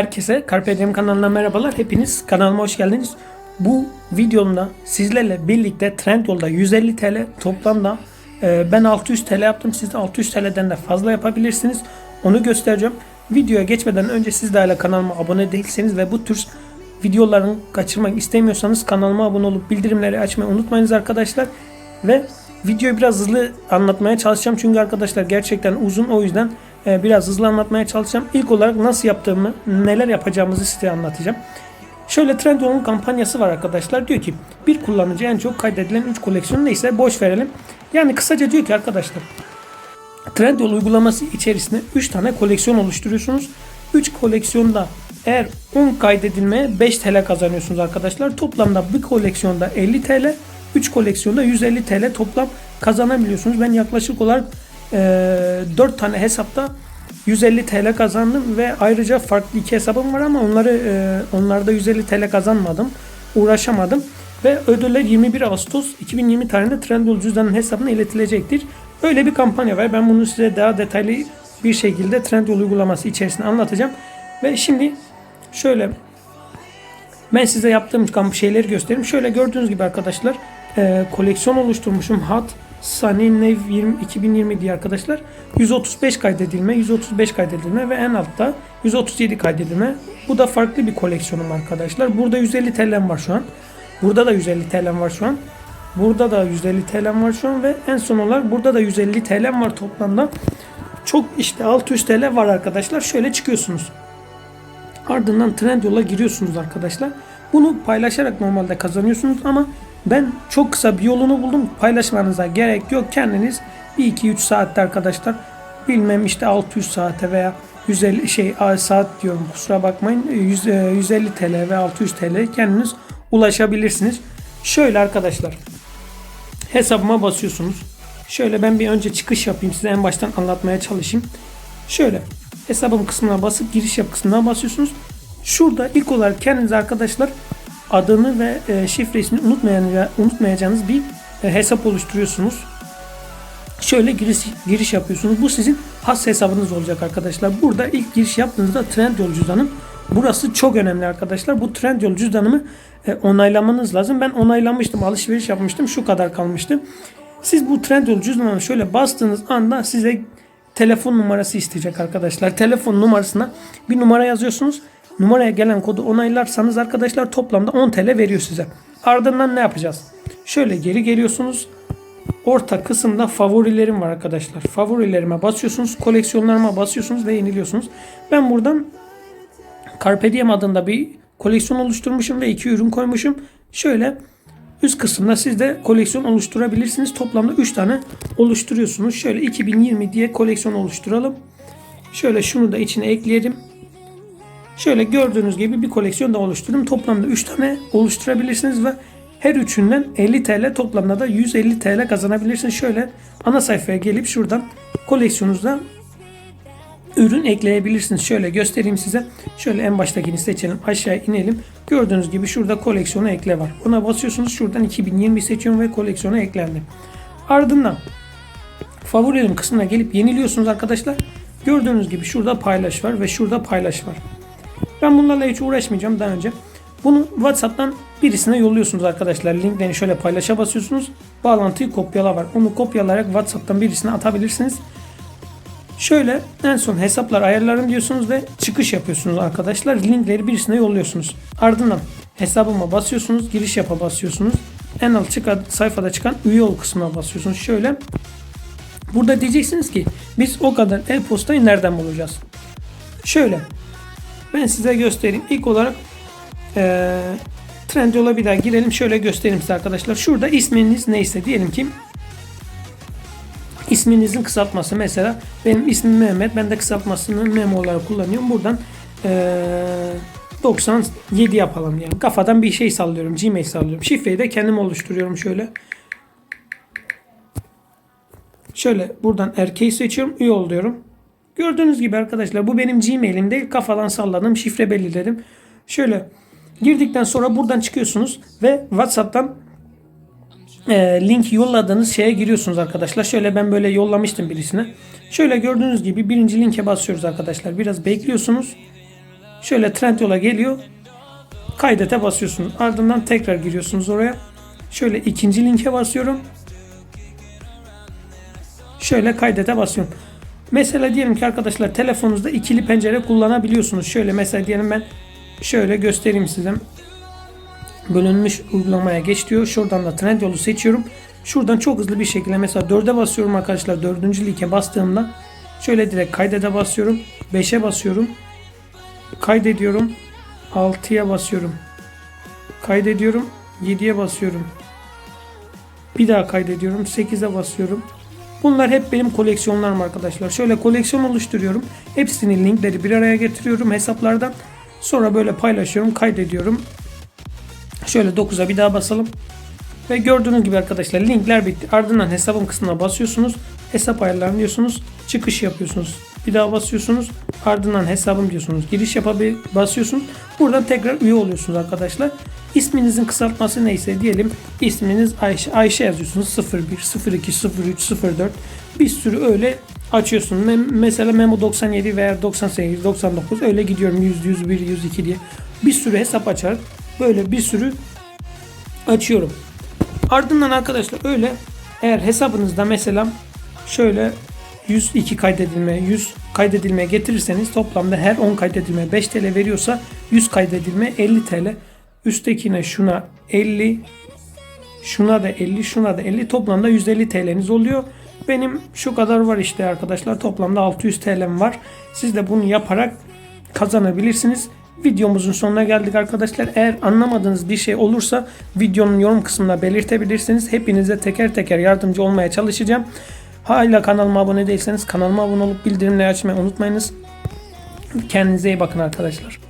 Herkese Carpe Diem kanalına merhabalar. Hepiniz kanalıma hoş geldiniz. Bu videomda sizlerle birlikte Trendyol'da 150 TL toplamda e, ben 600 TL yaptım. Siz de 600 TL'den de fazla yapabilirsiniz. Onu göstereceğim. Videoya geçmeden önce siz de hala kanalıma abone değilseniz ve bu tür videoların kaçırmak istemiyorsanız kanalıma abone olup bildirimleri açmayı unutmayınız arkadaşlar. Ve videoyu biraz hızlı anlatmaya çalışacağım çünkü arkadaşlar gerçekten uzun o yüzden biraz hızlı anlatmaya çalışacağım. İlk olarak nasıl yaptığımı, neler yapacağımızı size anlatacağım. Şöyle Trendyol'un kampanyası var arkadaşlar. Diyor ki bir kullanıcı en çok kaydedilen 3 koleksiyon neyse boş verelim. Yani kısaca diyor ki arkadaşlar Trendyol uygulaması içerisinde 3 tane koleksiyon oluşturuyorsunuz. 3 koleksiyonda eğer 10 kaydedilmeye 5 TL kazanıyorsunuz arkadaşlar. Toplamda bir koleksiyonda 50 TL, 3 koleksiyonda 150 TL toplam kazanabiliyorsunuz. Ben yaklaşık olarak e, 4 tane hesapta 150 TL kazandım ve ayrıca farklı iki hesabım var ama onları e, onlarda 150 TL kazanmadım. Uğraşamadım ve ödüller 21 Ağustos 2020 tarihinde Trendyol cüzdanın hesabına iletilecektir. Öyle bir kampanya var. Ben bunu size daha detaylı bir şekilde Trendyol uygulaması içerisinde anlatacağım. Ve şimdi şöyle ben size yaptığım kamp şeyleri göstereyim. Şöyle gördüğünüz gibi arkadaşlar e, koleksiyon oluşturmuşum. Hat Sunny Nev 20, 2020 diye arkadaşlar. 135 kaydedilme, 135 kaydedilme ve en altta 137 kaydedilme. Bu da farklı bir koleksiyonum arkadaşlar. Burada 150 TL'm var şu an. Burada da 150 TL'm var şu an. Burada da 150 TL'm var şu an ve en son olarak burada da 150 TL'm var toplamda. Çok işte 600 TL var arkadaşlar. Şöyle çıkıyorsunuz. Ardından Trendyol'a giriyorsunuz arkadaşlar. Bunu paylaşarak normalde kazanıyorsunuz ama ben çok kısa bir yolunu buldum. Paylaşmanıza gerek yok. Kendiniz 1-2-3 saatte arkadaşlar bilmem işte 600 saate veya 150 şey saat diyorum kusura bakmayın 100, 150 TL ve 600 TL kendiniz ulaşabilirsiniz. Şöyle arkadaşlar hesabıma basıyorsunuz. Şöyle ben bir önce çıkış yapayım size en baştan anlatmaya çalışayım. Şöyle hesabım kısmına basıp giriş yap kısmına basıyorsunuz. Şurada ilk olarak kendiniz arkadaşlar adını ve e, şifresini unutmayacağınız bir e, hesap oluşturuyorsunuz. Şöyle giriş, giriş yapıyorsunuz. Bu sizin has hesabınız olacak arkadaşlar. Burada ilk giriş yaptığınızda Trendyol cüzdanım. Burası çok önemli arkadaşlar. Bu Trendyol cüzdanımı e, onaylamanız lazım. Ben onaylamıştım. Alışveriş yapmıştım. Şu kadar kalmıştı. Siz bu Trendyol cüzdanını şöyle bastığınız anda size telefon numarası isteyecek arkadaşlar. Telefon numarasına bir numara yazıyorsunuz. Numaraya gelen kodu onaylarsanız arkadaşlar toplamda 10 TL veriyor size. Ardından ne yapacağız? Şöyle geri geliyorsunuz. Orta kısımda favorilerim var arkadaşlar. Favorilerime basıyorsunuz. Koleksiyonlarıma basıyorsunuz ve yeniliyorsunuz. Ben buradan Carpe Diem adında bir koleksiyon oluşturmuşum ve iki ürün koymuşum. Şöyle üst kısımda siz de koleksiyon oluşturabilirsiniz. Toplamda 3 tane oluşturuyorsunuz. Şöyle 2020 diye koleksiyon oluşturalım. Şöyle şunu da içine ekleyelim. Şöyle gördüğünüz gibi bir koleksiyon da oluşturdum. Toplamda 3 tane oluşturabilirsiniz ve her üçünden 50 TL toplamda da 150 TL kazanabilirsiniz. Şöyle ana sayfaya gelip şuradan koleksiyonunuzda ürün ekleyebilirsiniz. Şöyle göstereyim size. Şöyle en baştakini seçelim. Aşağı inelim. Gördüğünüz gibi şurada koleksiyona ekle var. Ona basıyorsunuz. Şuradan 2020 seçiyorum ve koleksiyona eklendi. Ardından favorilerim kısmına gelip yeniliyorsunuz arkadaşlar. Gördüğünüz gibi şurada paylaş var ve şurada paylaş var. Ben bunlarla hiç uğraşmayacağım daha önce. Bunu WhatsApp'tan birisine yolluyorsunuz arkadaşlar. Linklerini şöyle paylaşa basıyorsunuz. Bağlantıyı kopyala var. Onu kopyalayarak WhatsApp'tan birisine atabilirsiniz. Şöyle en son hesaplar ayarlarım diyorsunuz ve çıkış yapıyorsunuz arkadaşlar. Linkleri birisine yolluyorsunuz. Ardından hesabıma basıyorsunuz. Giriş yapa basıyorsunuz. En alt çıkan, sayfada çıkan üye ol kısmına basıyorsunuz. Şöyle burada diyeceksiniz ki biz o kadar e-postayı nereden bulacağız? Şöyle ben size göstereyim. İlk olarak e, Trendyol'a bir daha girelim. Şöyle göstereyim size arkadaşlar. Şurada isminiz neyse diyelim ki isminizin kısaltması mesela benim ismim Mehmet. Ben de kısaltmasını memo olarak kullanıyorum. Buradan e, 97 yapalım yani. Kafadan bir şey sallıyorum. Gmail sallıyorum. Şifreyi de kendim oluşturuyorum şöyle. Şöyle buradan erkeği seçiyorum. Üye ol diyorum. Gördüğünüz gibi arkadaşlar bu benim Gmail'im değil. Kafadan salladım. Şifre belirledim. Şöyle girdikten sonra buradan çıkıyorsunuz ve WhatsApp'tan e, link yolladığınız şeye giriyorsunuz arkadaşlar. Şöyle ben böyle yollamıştım birisine. Şöyle gördüğünüz gibi birinci linke basıyoruz arkadaşlar. Biraz bekliyorsunuz. Şöyle Trendyol'a geliyor. Kaydete basıyorsunuz. Ardından tekrar giriyorsunuz oraya. Şöyle ikinci linke basıyorum. Şöyle kaydete basıyorum. Mesela diyelim ki arkadaşlar telefonunuzda ikili pencere kullanabiliyorsunuz. Şöyle mesela diyelim ben şöyle göstereyim size. Bölünmüş uygulamaya geç diyor. Şuradan da Trendyol'u seçiyorum. Şuradan çok hızlı bir şekilde mesela 4'e basıyorum arkadaşlar. 4. linke bastığımda şöyle direkt kaydede basıyorum. 5'e basıyorum. Kaydediyorum. 6'ya basıyorum. Kaydediyorum. 7'ye basıyorum. Bir daha kaydediyorum. 8'e basıyorum. Bunlar hep benim koleksiyonlarım arkadaşlar. Şöyle koleksiyon oluşturuyorum. Hepsinin linkleri bir araya getiriyorum hesaplardan. Sonra böyle paylaşıyorum, kaydediyorum. Şöyle 9'a bir daha basalım. Ve gördüğünüz gibi arkadaşlar linkler bitti. Ardından hesabım kısmına basıyorsunuz. Hesap ayarlarını diyorsunuz. Çıkış yapıyorsunuz. Bir daha basıyorsunuz. Ardından hesabım diyorsunuz. Giriş yapabil basıyorsunuz. Buradan tekrar üye oluyorsunuz arkadaşlar. İsminizin kısaltması neyse diyelim. İsminiz Ayşe, Ayşe yazıyorsunuz. 01, 02, 03, 04. Bir sürü öyle açıyorsunuz. Mem- mesela Memo 97 veya 98, 99 öyle gidiyorum. 100, 101, 102 diye. Bir sürü hesap açar. Böyle bir sürü açıyorum. Ardından arkadaşlar öyle eğer hesabınızda mesela şöyle 102 kaydedilme, 100 kaydedilmeye getirirseniz toplamda her 10 kaydedilme 5 TL veriyorsa 100 kaydedilme 50 TL. Üsttekine şuna 50, şuna da 50, şuna da 50 toplamda 150 TL'niz oluyor. Benim şu kadar var işte arkadaşlar toplamda 600 TL'm var. Siz de bunu yaparak kazanabilirsiniz. Videomuzun sonuna geldik arkadaşlar. Eğer anlamadığınız bir şey olursa videonun yorum kısmına belirtebilirsiniz. Hepinize teker teker yardımcı olmaya çalışacağım. Hala kanalıma abone değilseniz kanalıma abone olup bildirimleri açmayı unutmayınız. Kendinize iyi bakın arkadaşlar.